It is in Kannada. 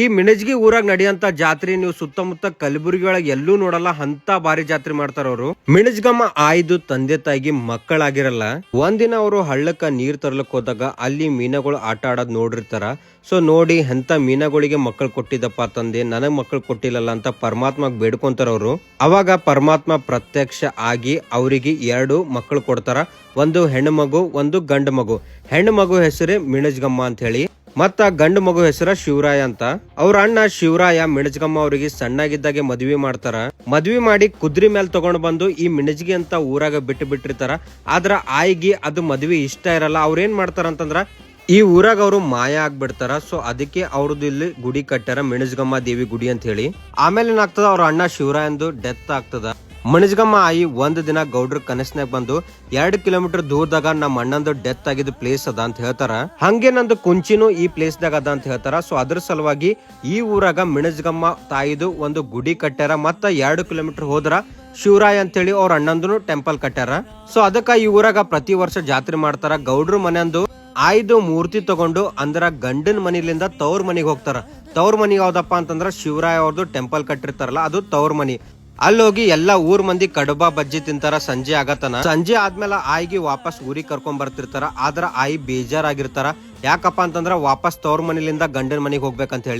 ಈ ಮಿಣಜ್ಗಿ ಊರಾಗ ನಡೆಯಂತ ಜಾತ್ರೆ ನೀವು ಸುತ್ತಮುತ್ತ ಕಲಬುರಗಿ ಒಳಗೆ ಎಲ್ಲೂ ನೋಡಲ್ಲ, ಅಂತ ಭಾರಿ ಜಾತ್ರೆ ಮಾಡ್ತಾರ ಅವರು. ಮಿಣಜ್ಗಮ್ಮ ಆಯ್ದು ತಂದೆ ತಾಯಿಗೆ ಮಕ್ಕಳಾಗಿರಲ್ಲ. ಒಂದಿನ ಅವರು ಹಳ್ಳಕ್ಕ ನೀರ್ ತರ್ಲಕ್ ಹೋದಾಗ ಅಲ್ಲಿ ಮೀನಗಳು ಆಟ ಆಡೋದ್ ನೋಡಿರ್ತಾರ. ಸೊ ನೋಡಿ ಎಂತ ಮೀನುಗಳಿಗೆ ಮಕ್ಕಳು ಕೊಟ್ಟಿದ್ದಪ್ಪ ತಂದೆ, ನನಗ್ ಮಕ್ಕಳು ಕೊಟ್ಟಿಲ್ಲಲ್ಲ ಅಂತ ಪರಮಾತ್ಮ ಬೇಡ್ಕೊಂತಾರ ಅವರು. ಅವಾಗ ಪರಮಾತ್ಮ ಪ್ರತ್ಯಕ್ಷ ಆಗಿ ಅವರಿಗೆ ಎರಡು ಮಕ್ಕಳು ಕೊಡ್ತಾರ. ಒಂದು ಹೆಣ್ಣು ಮಗು, ಒಂದು ಗಂಡು ಮಗು. ಹೆಣ್ಣು ಮಗು ಹೆಸರೇ ಮಿಣಜ್ಗಮ್ಮ ಅಂತ ಹೇಳಿ ಮತ್ತ ಗಂಡು ಮಗು ಹೆಸರ ಶಿವರಾಯ ಅಂತ. ಅವ್ರ ಅಣ್ಣ ಶಿವರಾಯ ಮಿಣಜ್ಗಮ್ಮ ಅವರಿಗೆ ಸಣ್ಣಾಗಿದ್ದಾಗೆ ಮದ್ವಿ ಮಾಡ್ತಾರ. ಮದ್ವಿ ಮಾಡಿ ಕುದ್ರಿ ಮೇಲೆ ತಗೊಂಡ್ ಬಂದು ಈ ಮಿಣಜ್ಗಿ ಅಂತ ಊರಾಗ ಬಿಟ್ಟು ಬಿಟ್ಟಿರ್ತಾರ. ಆದ್ರ ಆಯ್ಗಿ ಅದು ಮದ್ವಿ ಇಷ್ಟ ಇರಲ್ಲ, ಅವ್ರ ಏನ್ ಮಾಡ್ತಾರ ಅಂತಂದ್ರ ಈ ಊರಾಗ ಅವರು ಮಾಯ ಆಗ್ಬಿಡ್ತಾರ. ಸೊ ಅದಕ್ಕೆ ಅವ್ರದ್ದು ಇಲ್ಲಿ ಗುಡಿ ಕಟ್ಟಾರ ಮಿಣಜ್ಗಮ್ಮ ದೇವಿ ಗುಡಿ ಅಂತ ಹೇಳಿ. ಆಮೇಲೆ ಏನಾಗ್ತದ ಅವ್ರ ಅಣ್ಣ ಶಿವರಾಯಂದು ಡೆತ್ ಆಗ್ತದ. ಮಣಜ್ಗಮ್ಮ ಆಯಿ ಒಂದ್ ದಿನ ಗೌಡ್ರ ಕನಸ್ನಾಗ ಬಂದು ಎರಡು ಕಿಲೋಮೀಟರ್ ದೂರದಾಗ ನಮ್ಮ ಅಣ್ಣಂದು ಡೆತ್ ಆಗಿದ ಪ್ಲೇಸ್ ಅದ ಅಂತ ಹೇಳ್ತಾರ. ಹಂಗೆ ನಂದು ಕುಂಚಿನೂ ಈ ಪ್ಲೇಸ್ ದಾಗ ಅದ ಅಂತ ಹೇಳ್ತಾರ. ಸೊ ಅದ್ರ ಸಲುವಾಗಿ ಈ ಊರಾಗ ಮಿಣಜಗಮ್ಮ ತಾಯಿದು ಒಂದು ಗುಡಿ ಕಟ್ಟ್ಯಾರ ಮತ್ತ ಎರಡು ಕಿಲೋಮೀಟರ್ ಹೋದ್ರ ಶಿವರಾಯ್ ಅಂತೇಳಿ ಅವ್ರ ಅಣ್ಣಂದು ಟೆಂಪಲ್ ಕಟ್ಟ್ಯಾರ. ಸೊ ಅದಕ್ಕ ಈ ಊರಾಗ ಪ್ರತಿ ವರ್ಷ ಜಾತ್ರೆ ಮಾಡ್ತಾರ. ಗೌಡ್ರ ಮನೆಯಂದು ಆಯ್ದು ಮೂರ್ತಿ ತಗೊಂಡು ಅಂದ್ರ ಗಂಡನ ಮನಿಲಿಂದ ತವ್ರ ಮನೆಗೆ ಹೋಗ್ತಾರ. ತವ್ರ ಮನಿ ಯಾವ್ದಪ್ಪ ಅಂತಂದ್ರ ಶಿವರಾಯ ಅವ್ರದ್ದು ಟೆಂಪಲ್ ಕಟ್ಟಿರ್ತಾರಲ್ಲ, ಅದು ತವ್ರ ಮನಿ. ಅಲ್ಲಿ ಹೋಗಿ ಎಲ್ಲಾ ಊರ್ ಮಂದಿ ಕಡುಬ ಬಜ್ಜಿ ತಿಂತಾರ ಸಂಜೆ ಆಗತನ. ಸಂಜೆ ಆದ್ಮೇಲೆ ಆಯಿಗೆ ವಾಪಸ್ ಊರಿಗೆ ಕರ್ಕೊಂಡ್ ಬರ್ತಿರ್ತಾರ. ಆದ್ರ ಆಯಿ ಬೇಜಾರಾಗಿರ್ತಾರ. ಯಾಕಪ್ಪ ಅಂತಂದ್ರ ವಾಪಸ್ ತವ್ರ ಮನಿಲಿಂದ ಗಂಡನ ಮನೆಗೆ ಹೋಗ್ಬೇಕಂತ ಹೇಳಿ.